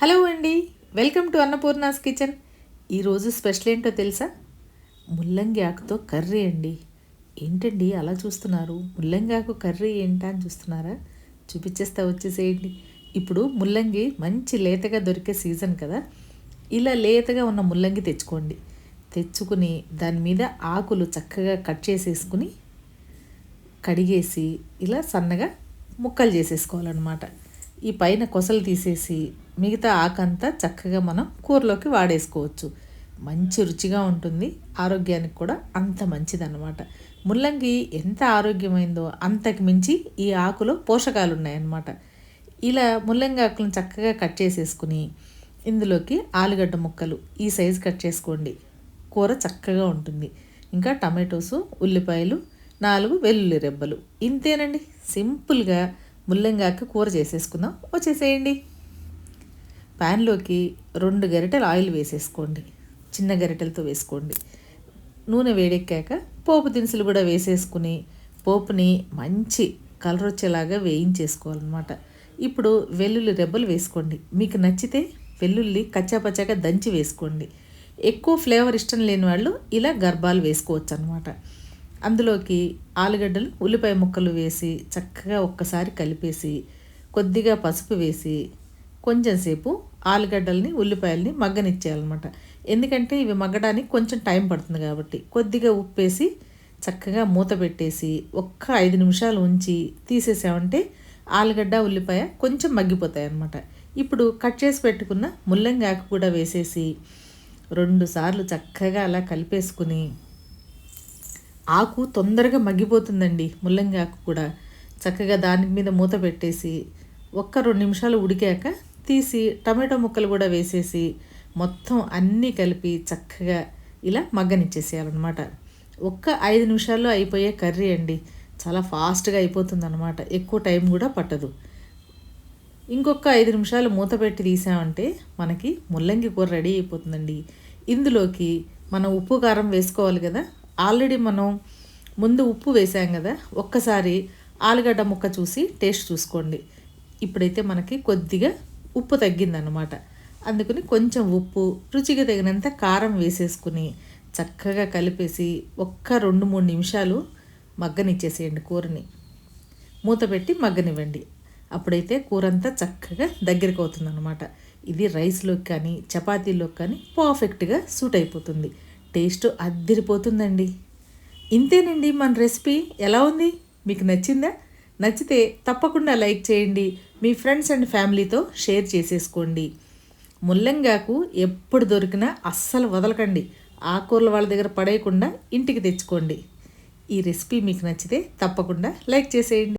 Hello అండి welcome to Annapurna's kitchen. ఈరోజు special ఏంటో తెలుసా? ముల్లంగి ఆకుతో కర్రీ అండి. ఏంటండి అలా చూస్తున్నారు? ముల్లంగి ఆకు కర్రీ ఏంటా అని చూస్తున్నారా? చూపించేస్తా వచ్చేసేయండి. ఇప్పుడు ముల్లంగి మంచి లేతగా దొరికే సీజన్ కదా. ఇలా లేతగా ఉన్న ముల్లంగి తెచ్చుకోండి. తెచ్చుకుని దాని మీద ఆకులు చక్కగా కట్ చేసేసుకుని కడిగేసి ఇలా సన్నగా ముక్కలు చేసేసుకోవాలన్నమాట. ఈ పైన కొసలు తీసేసి మిగతా ఆకంతా చక్కగా మనం కూరలోకి వాడేసుకోవచ్చు. మంచి రుచిగా ఉంటుంది. ఆరోగ్యానికి కూడా అంత మంచిదన్నమాట. ముల్లంగి ఎంత ఆరోగ్యమైందో అంతకు మించి ఈ ఆకులో పోషకాలు ఉన్నాయన్నమాట ఇలా ముల్లంగి ఆకులను చక్కగా కట్ చేసేసుకుని ఇందులోకి ఆలుగడ్డ ముక్కలు ఈ సైజు కట్ చేసుకోండి. కూర చక్కగా ఉంటుంది. ఇంకా టమాటోసు ఉల్లిపాయలు నాలుగు వెల్లుల్లి రెబ్బలు. ఇంతేనండి. సింపుల్గా ముల్లంగాకు కూర చేసేసుకుందాం. వచ్చేసేయండి. ప్యాన్లోకి రెండు గరిటెలు ఆయిల్ వేసేసుకోండి. చిన్న గరిటెలతో వేసుకోండి. నూనె వేడెక్కాక పోపు దినుసులు కూడా వేసేసుకుని పోపుని మంచి కలర్ వచ్చేలాగా వేయించేసుకోవాలన్నమాట. ఇప్పుడు వెల్లుల్లి రెబ్బలు వేసుకోండి. మీకు నచ్చితే వెల్లుల్లి కచ్చాపచ్చాగా దంచి వేసుకోండి. ఎక్కువ ఫ్లేవర్ ఇష్టం లేని వాళ్ళు ఇలా గర్భాలు వేసుకోవచ్చు అనమాట అందులోకి ఆలుగడ్డలు ఉల్లిపాయ ముక్కలు వేసి చక్కగా ఒక్కసారి కలిపేసి కొద్దిగా పసుపు వేసి కొంచెం సేపు ఆలుగడ్డల్ని ఉల్లిపాయల్ని మగ్గనిచ్చేయాలన్నమాట. ఎందుకంటే ఇవి మగ్గడానికి కొంచెం టైం పడుతుంది కాబట్టి. కొద్దిగా ఉప్పేసి చక్కగా మూత పెట్టేసి ఒక్క ఐదు నిమిషాలు ఉంచి తీసేసామంటే ఆలుగడ్డ ఉల్లిపాయ కొంచెం మగ్గిపోతాయి అన్నమాట ఇప్పుడు కట్ చేసి పెట్టుకున్న ముల్లంగి ఆకు కూడా వేసేసి రెండు సార్లు చక్కగా అలా కలిపేసుకుని ఆకు తొందరగా మగ్గిపోతుందండి ముల్లంగి ఆకు కూడా. చక్కగా దాని మీద మూత పెట్టేసి ఒక్క రెండు నిమిషాలు ఉడికాక తీసి టమాటో ముక్కలు కూడా వేసేసి మొత్తం అన్నీ కలిపి చక్కగా ఇలా మగ్గనిచ్చేసేయాలన్నమాట. ఒక్క ఐదు నిమిషాల్లో అయిపోయే కర్రీ అండి. చాలా ఫాస్ట్గా అయిపోతుంది అనమాట ఎక్కువ టైం కూడా పట్టదు. ఇంకొక ఐదు నిమిషాలు మూత పెట్టి తీసామంటే మనకి ముల్లంగి కూర రెడీ అయిపోతుందండి. ఇందులోకి మనం ఉప్పు కారం వేసుకోవాలి కదా. ఆల్రెడీ మనం ముందు ఉప్పు వేసాం కదా. ఒక్కసారి ఆలుగడ్డ ముక్క చూసి టేస్ట్ చూసుకోండి. ఇప్పుడైతే మనకి కొద్దిగా ఉప్పు తగ్గిందనమాట అందుకని కొంచెం ఉప్పు రుచికి తగినంత కారం వేసేసుకుని చక్కగా కలిపేసి ఒక్క రెండు మూడు నిమిషాలు మగ్గనిచ్చేసేయండి కూరని. మూత పెట్టి మగ్గనివ్వండి. అప్పుడైతే కూర అంతా చక్కగా దగ్గరికి అవుతుందన్నమాట. ఇది రైస్లోకి కానీ చపాతీలోకి కానీ పర్ఫెక్ట్గా సూట్ అయిపోతుంది. టేస్ట్ అద్దిరిపోతుందండి. ఇంతేనండి మన రెసిపీ. ఎలా ఉంది? మీకు నచ్చిందా? నచ్చితే తప్పకుండా లైక్ చేయండి మీ ఫ్రెండ్స్ అండ్ ఫ్యామిలీతో షేర్ చేసేసుకోండి. ముల్లంగాకు ఎప్పుడు దొరికినా అస్సలు వదలకండి. ఆకూరలు వాళ్ళ దగ్గర పడేయకుండా ఇంటికి తెచ్చుకోండి. ఈ రెసిపీ మీకు నచ్చితే తప్పకుండా లైక్ చేసేయండి.